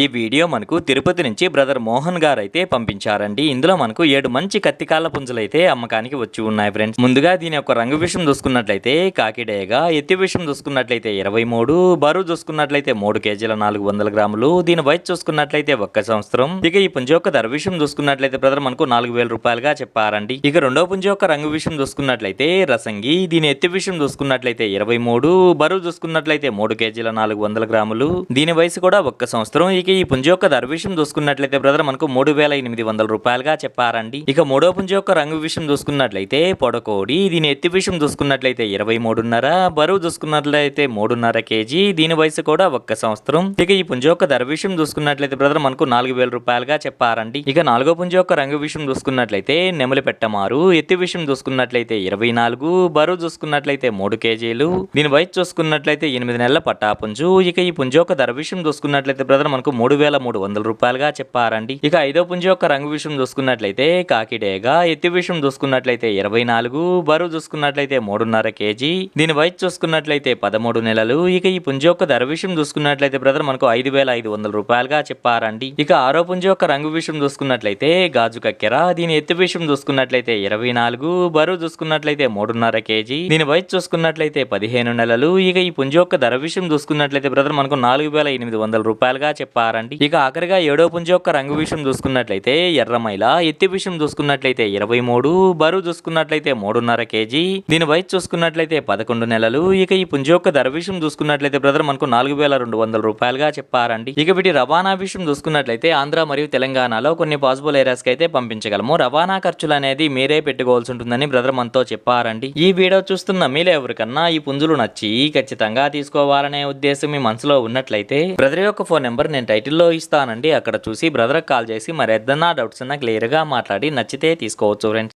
ఈ వీడియో మనకు తిరుపతి నుంచి బ్రదర్ మోహన్ గారు అయితే పంపించారండి. ఇందులో మనకు ఏడు మంచి కత్తికాళ్ళ పుంజులు అయితే అమ్మకానికి వచ్చి ఉన్నాయి ఫ్రెండ్స్. ముందుగా దీని యొక్క రంగు విషయం చూసుకున్నట్లయితే కాకిడేగా ఎత్తి విషయం చూసుకున్నట్లయితే ఇరవై మూడు బరువు చూసుకున్నట్లయితే మూడు కేజీల నాలుగు వందల గ్రాములు దీని వయసు చూసుకున్నట్లయితే ఒక్క సంవత్సరం. ఇక ఈ పుంజ యొక్క ధర విషయం చూసుకున్నట్లయితే బ్రదర్ మనకు నాలుగు వేల రూపాయలుగా చెప్పారండి. ఇక రెండో పుంజ యొక్క రంగు విషయం చూసుకున్నట్లయితే రసంగి దీని ఎత్తి విషయం చూసుకున్నట్లయితే ఇరవై మూడు బరువు చూసుకున్నట్లయితే మూడు కేజీల నాలుగు వందల గ్రాములు దీని వయసు కూడా ఒక్క సంవత్సరం. ఇక ఈ పుంజ యొక్క ధర విషయం చూసుకున్నట్లయితే బ్రదర్ మనకు మూడు వేల ఎనిమిది వందల రూపాయలుగా చెప్పారండి. ఇక మూడో పుంజ యొక్క రంగు విషయం చూసుకున్నట్లయితే పొడకోడి దీని ఎత్తి విషయం చూసుకున్నట్లయితే ఇరవై మూడున్నర బరువు చూసుకున్నట్లయితే మూడున్నర కేజీ దీని వయసు కూడా ఒక్క సంవత్సరం. ఇక ఈ పుంజ యొక్క ధర విషయం చూసుకున్నట్లయితే బ్రదర్ మనకు నాలుగు వేల రూపాయలుగా చెప్పారండి. ఇక నాలుగో పుంజ యొక్క రంగు విషయం చూసుకున్నట్లయితే నెమలి పెట్టమారు ఎత్తి విషయం చూసుకున్నట్లయితే ఇరవై నాలుగు బరువు చూసుకున్నట్లయితే మూడు కేజీలు దీని వయసు చూసుకున్నట్లయితే ఎనిమిది నెలల పట్టా పుంజు. ఇక ఈ పుంజ యొక్క ధర విషయం చూసుకున్నట్లయితే బ్రదర్ మనకు మూడు వేల మూడు వందల రూపాయలుగా చెప్పారండి. ఇక ఐదో పుంజ యొక్క రంగు విషయం చూసుకున్నట్లయితే కాకిడేగా ఎత్తి విషయం చూసుకున్నట్లయితే ఇరవై నాలుగు బరువు చూసుకున్నట్లయితే మూడున్నర కేజీ దీని వయసు చూసుకున్నట్లయితే పదమూడు నెలలు. ఇక ఈ పుంజ యొక్క ధర విషయం చూసుకున్నట్లయితే బ్రదర్ మనకు ఐదు వేల ఐదు వందల రూపాయలుగా చెప్పారండి. ఇక ఆరో పుంజ యొక్క రంగు విషయం చూసుకున్నట్లయితే గాజు కక్కెర దీని ఎత్తు విషయం చూసుకున్నట్లయితే ఇరవై నాలుగు బరువు చూసుకున్నట్లయితే మూడున్నర కేజీ దీని వయసు చూసుకున్నట్లయితే పదిహేను నెలలు. ఇక ఈ పుంజ యొక్క ధర విషయం చూసుకున్నట్లయితే బ్రదర్ మనకు నాలుగు వేల ఎనిమిది వందల రూపాయలుగా చెప్పారు చెప్పారండి ఇక ఆఖరిగా ఏడో పుంజ యొక్క రంగు విషయం చూసుకున్నట్లయితే ఎర్రమైల ఎత్తి విషయం చూసుకున్నట్లయితే ఇరవై మూడు బరువు చూసుకున్నట్లయితే మూడున్నర కేజీ దీని వయసు చూసుకున్నట్లయితే పదకొండు నెలలు. ఇక ఈ పుంజ యొక్క ధర విషయం చూసుకున్నట్లయితే బ్రదర్ మనకు నాలుగు వేల రెండు వందల రూపాయలుగా చెప్పారండి. ఇక వీటి రవాణా విషయం చూసుకున్నట్లయితే ఆంధ్ర మరియు తెలంగాణలో కొన్ని పాసిబుల్ ఏరియాస్కి అయితే పంపించగలము. రవాణా ఖర్చులు అనేది మీరే పెట్టుకోవాల్సి ఉంటుందని బ్రదర్ మనతో చెప్పారండి. ఈ వీడియో చూస్తున్న మీలో ఎవరికన్నా ఈ పుంజులు నచ్చి ఖచ్చితంగా తీసుకోవాలనే ఉద్దేశం మీ మనసులో ఉన్నట్లయితే బ్రదర్ యొక్క ఫోన్ నెంబర్ నేను టైటిల్లో ఇస్తానండి. అక్కడ చూసి బ్రదర్ కాల్ చేసి మరి ఏదన్నా డౌట్స్ ఉన్నా క్లియర్గా మాట్లాడి నచ్చితే తీసుకోవచ్చు ఫ్రెండ్స్